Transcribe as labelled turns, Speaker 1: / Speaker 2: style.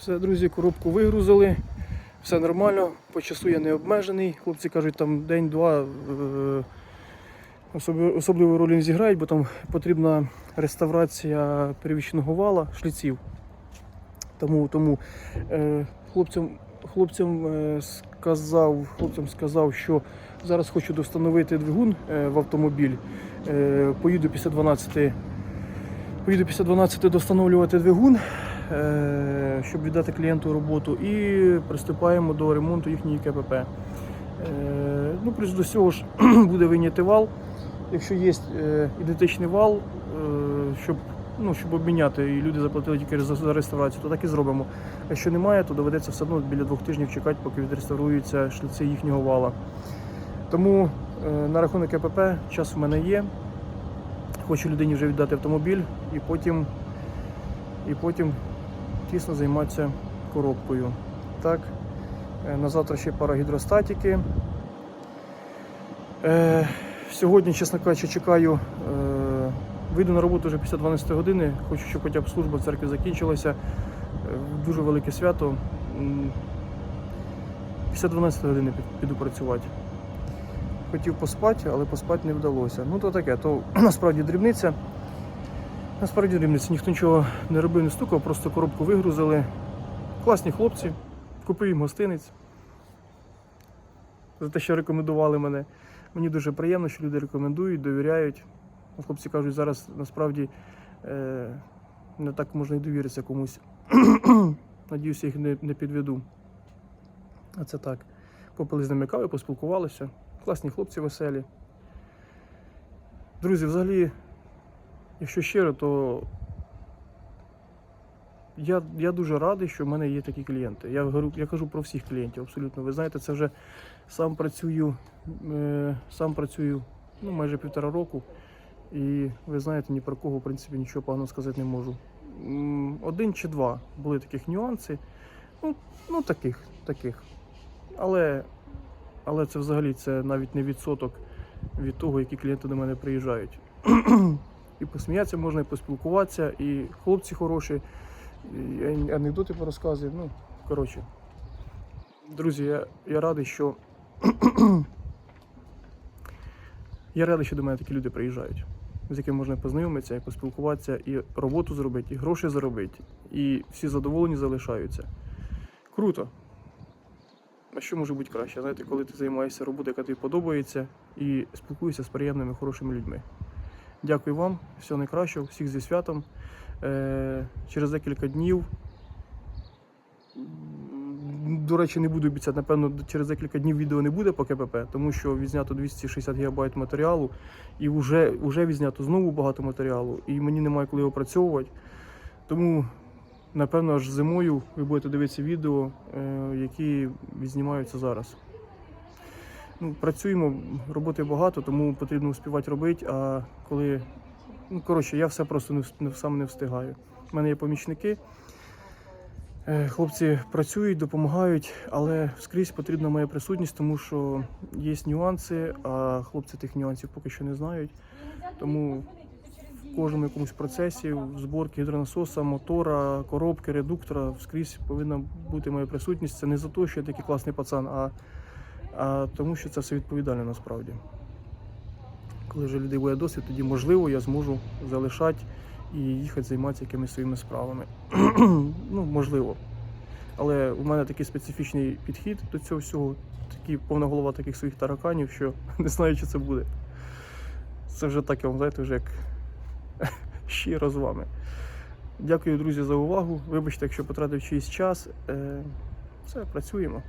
Speaker 1: Все, друзі, коробку вигрузили. Все нормально, по часу я не обмежений. Хлопці кажуть, там день-два е, особливої ролі не зіграють, бо там потрібна реставрація перевіщеного вала, шліців. Тому, тому е, хлопцям, хлопцям, е, сказав, хлопцям сказав, що зараз хочу достановити двигун в автомобіль. Поїду після 12 Поїду після 12 достановлювати двигун, щоб віддати клієнту роботу, і приступаємо до ремонту їхньої КПП. Е, Ну, плюс до цього ж буде вийняти вал. Якщо є е, ідентичний вал, е, щоб, ну, щоб обміняти і люди заплатили тільки за, реставрацію, то так і зробимо. А Якщо немає, то доведеться все одно біля двох тижнів чекати, поки відреставруються шліци їхнього вала. Тому е, на рахунок КПП час в мене є. Хочу людині вже віддати автомобіль і потім, і потім тісно займатися коробкою. Так, е, на завтра ще пара гідростатики. Е, сьогодні, чесно кажучи, чекаю. Е, вийду на роботу вже після 12 години. Хочу, щоб хоча б служба в церкві закінчилася. Е, дуже велике свято. Після 12 години піду працювати. Хотів поспати, але поспати не вдалося. Ну то таке, то насправді дрібниця. Насправді дрібниця. Ніхто нічого не робив, не стукав, просто коробку вигрузили. Класні хлопці, купив їм гостинець. За те, що рекомендували мене. Мені дуже приємно, що люди рекомендують, довіряють. Ну, Хлопці кажуть, зараз насправді е, не так можна і довіритися комусь. Надіюся, їх не, не підведу. А це так. Попили з ними кави, поспілкувалися. Класні хлопці веселі. Друзі, взагалі, якщо щиро, то я, я дуже радий, що в мене є такі клієнти. Я, говорю, я кажу про всіх клієнтів абсолютно. Ви знаєте, це вже сам працюю, е, сам працюю ну, майже півтора року. І ви знаєте, ні про кого, в принципі, нічого поганого сказати не можу. Один чи два були таких нюанси. Ну, ну таких, таких. Але але це взагалі це навіть не відсоток від того, які клієнти до мене приїжджають. І посміятися можна, і поспілкуватися, і хлопці хороші, і анекдоти порозказують. Ну, коротше. Друзі, я, я радий, що. я радий, що до мене такі люди приїжджають, з якими можна познайомитися, і поспілкуватися, і роботу зробити, і гроші заробити, і всі задоволені залишаються. Круто. А що може бути краще? Знаєте, коли ти займаєшся роботою, яка тобі подобається, і спілкуєшся з приємними, хорошими людьми. Дякую вам, всього найкращого, всіх зі святом. Е, через декілька днів. До речі, не буду обіцяти, напевно, через декілька днів відео не буде по КПП, тому що відзнято 260 ГБ матеріалу, і вже, вже відзнято знову багато матеріалу, і мені немає коли опрацьовувати. Тому Напевно, аж зимою ви будете дивитися відео, е, які відзнімаються зараз. Ну, працюємо, роботи багато, тому потрібно успівати робити. А коли. Ну, коротше, я все просто не, не, сам не встигаю. У мене є помічники. Е, Хлопці працюють, допомагають, але скрізь потрібна моя присутність, тому що є нюанси, а хлопці тих нюансів поки що не знають. Тому в кожному якомусь процесі в зборці гідронасоса, мотора, коробки, редуктора скрізь повинна бути моя присутність. Це не за те, що я такий класний пацан, а, а тому, що це все відповідально насправді. Коли вже людей буде досвід, тоді можливо я зможу залишати і їхати займатися якимись своїми справами. ну, можливо. Але у мене такий специфічний підхід до цього всього, такий повна голова таких своїх тараканів, що не знаю, чи це буде. Це вже так, я вам знаєте, вже як щиро з вами. Дякую, друзі, за увагу. Вибачте, якщо потратив чийсь час. Е, Все, працюємо.